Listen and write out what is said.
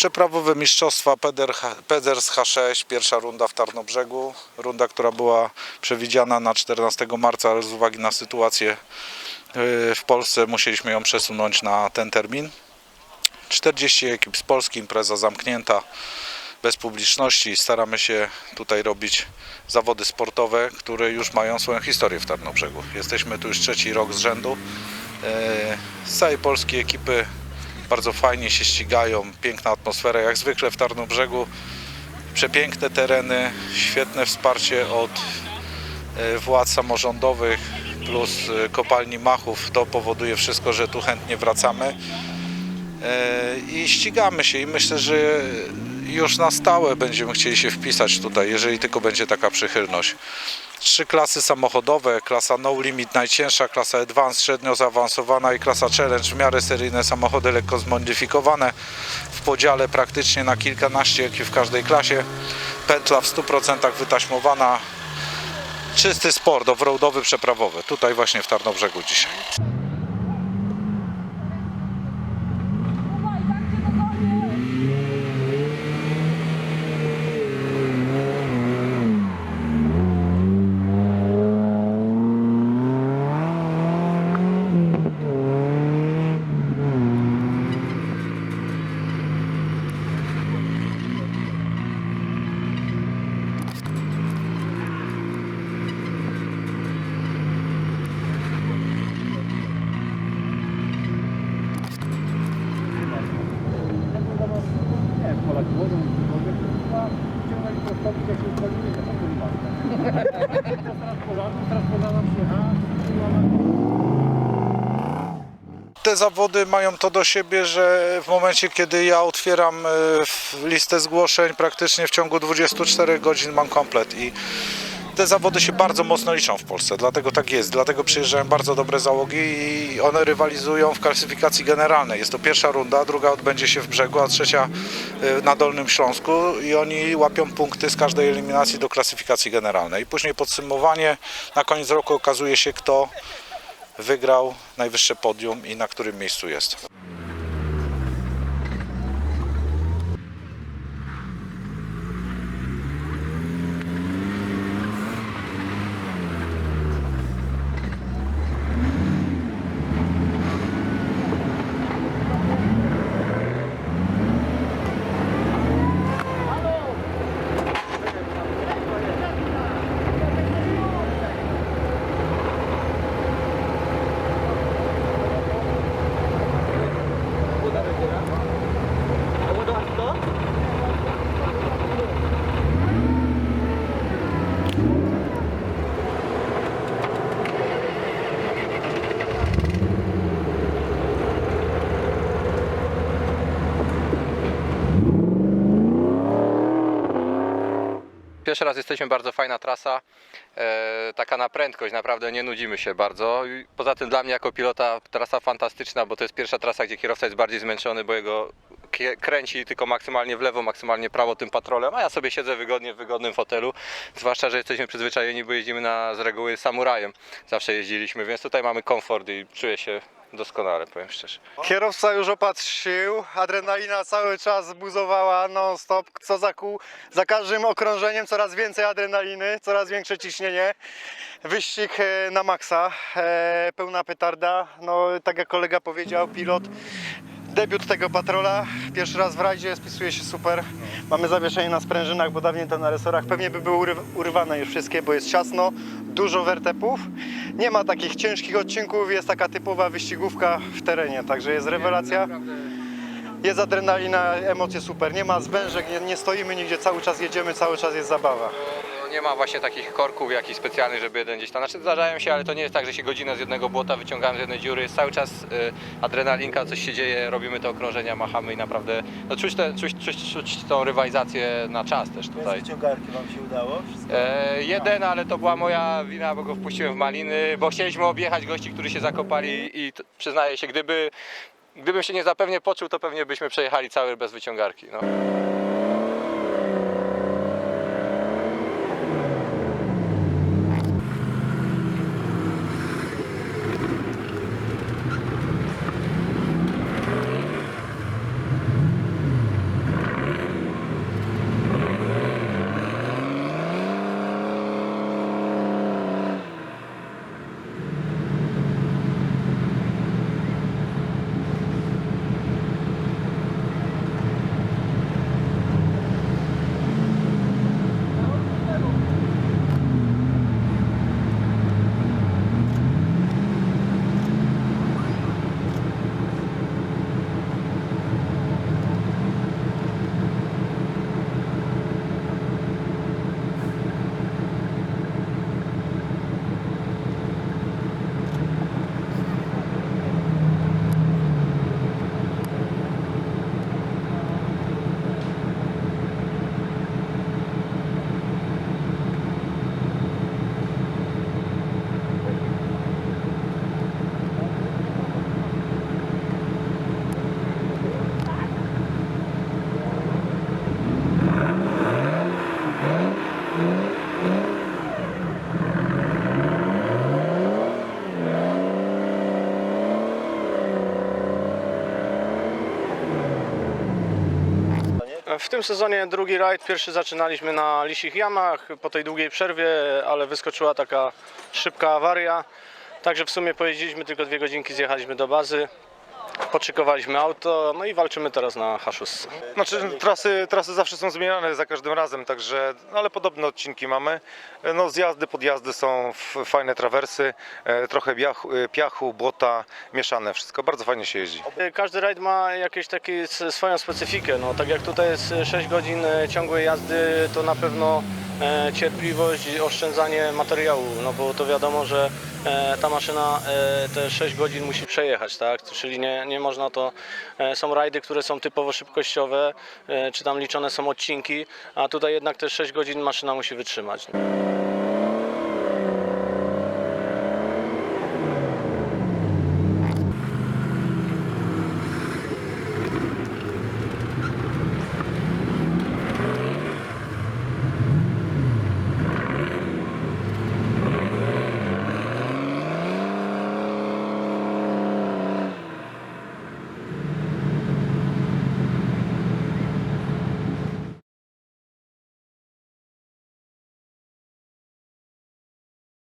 Przeprawowe mistrzostwa Peder, Peders H6, pierwsza runda w Tarnobrzegu. Runda, która była przewidziana na 14 marca, ale z uwagi na sytuację yy, w Polsce musieliśmy ją przesunąć na ten termin. 40 ekip z Polski, impreza zamknięta, bez publiczności. Staramy się tutaj robić zawody sportowe, które już mają swoją historię w Tarnobrzegu. Jesteśmy tu już trzeci rok z rzędu. E, Z całej Polski ekipy bardzo fajnie się ścigają, piękna atmosfera jak zwykle w Tarnobrzegu. Przepiękne tereny, świetne wsparcie od e, władz samorządowych plus e, kopalni Machów. To powoduje wszystko, że tu chętnie wracamy. E, i ścigamy się i myślę, że już na stałe będziemy chcieli się wpisać tutaj, jeżeli tylko będzie taka przychylność. Trzy klasy samochodowe, klasa No Limit najcięższa, klasa Advance średnio zaawansowana i klasa Challenge w miarę seryjne samochody lekko zmodyfikowane w podziale praktycznie na kilkanaście ekip w każdej klasie. Pętla w 100% wytaśmowana. Czysty sport, offroadowy, przeprawowy. Tutaj właśnie w Tarnobrzegu dzisiaj. Jak się uwolnimy, to Teraz nam przyjechała, Te zawody mają to do siebie, że w momencie, kiedy ja otwieram e, listę zgłoszeń, praktycznie w ciągu 24 godzin mam komplet i te zawody się bardzo mocno liczą w Polsce, dlatego tak jest, dlatego przyjeżdżają bardzo dobre załogi i one rywalizują w klasyfikacji generalnej. Jest to pierwsza runda, druga odbędzie się w brzegu, a trzecia e, na Dolnym Śląsku i oni łapią punkty z każdej eliminacji do klasyfikacji generalnej. Później podsumowanie, na koniec roku okazuje się kto wygrał najwyższe podium i na którym miejscu jest. Pierwszy raz jesteśmy, bardzo fajna trasa, taka na prędkość, naprawdę nie nudzimy się bardzo. Poza tym dla mnie jako pilota trasa fantastyczna, bo to jest pierwsza trasa, gdzie kierowca jest bardziej zmęczony, bo jego kręci tylko maksymalnie w lewo, maksymalnie prawo tym patrolem, a ja sobie siedzę wygodnie w wygodnym fotelu, zwłaszcza, że jesteśmy przyzwyczajeni, bo jeździmy na, z reguły samurajem, zawsze jeździliśmy, więc tutaj mamy komfort i czuję się doskonale, powiem szczerze. Kierowca już opatrzył, adrenalina cały czas buzowała non-stop, co za kół, za każdym okrążeniem coraz więcej adrenaliny, coraz większe ciśnienie. Wyścig e, na maksa, e, pełna petarda, no tak jak kolega powiedział, pilot. Debiut tego patrola, pierwszy raz w rajdzie, spisuje się super. Mamy zawieszenie na sprężynach, bo dawniej to na resorach pewnie by były uryw- urywane już wszystkie, bo jest ciasno, dużo wertepów. Nie ma takich ciężkich odcinków, jest taka typowa wyścigówka w terenie, także jest rewelacja. Jest adrenalina, emocje super, nie ma zwężek, nie, nie stoimy nigdzie, cały czas jedziemy, cały czas jest zabawa. Nie ma właśnie takich korków jakichś specjalnych, żeby jeden gdzieś tam. Znaczy zdarzają się, ale to nie jest tak, że się godzinę z jednego błota wyciągamy z jednej dziury. Jest cały czas y, adrenalinka, coś się dzieje, robimy te okrążenia, machamy i naprawdę no, czuć, te, czuć, czuć, czuć tą rywalizację na czas też tutaj. wyciągarki Wam się udało? E, jeden, ale to była moja wina, bo go wpuściłem w maliny, bo chcieliśmy objechać gości, którzy się zakopali i t- przyznaję się, gdyby, gdybym się nie zapewnie poczuł, to pewnie byśmy przejechali cały bez wyciągarki. No. W tym sezonie drugi rajd, pierwszy zaczynaliśmy na lisich jamach po tej długiej przerwie, ale wyskoczyła taka szybka awaria. Także w sumie pojeździliśmy tylko dwie godzinki, zjechaliśmy do bazy poczykowaliśmy auto, no i walczymy teraz na Haszus. Znaczy trasy, trasy zawsze są zmieniane za każdym razem, także, no, ale podobne odcinki mamy. No zjazdy, podjazdy są f- fajne trawersy, e, trochę biachu, e, piachu, błota, mieszane wszystko. Bardzo fajnie się jeździ. Każdy rajd ma jakieś takie s- swoją specyfikę. No, tak jak tutaj jest 6 godzin e, ciągłej jazdy, to na pewno e, cierpliwość i oszczędzanie materiału, no bo to wiadomo, że e, ta maszyna e, te 6 godzin musi przejechać, tak? Czyli nie, nie można to. E, są rajdy, które są typowo szybkościowe, e, czy tam liczone są odcinki, a tutaj jednak te 6 godzin maszyna musi wytrzymać.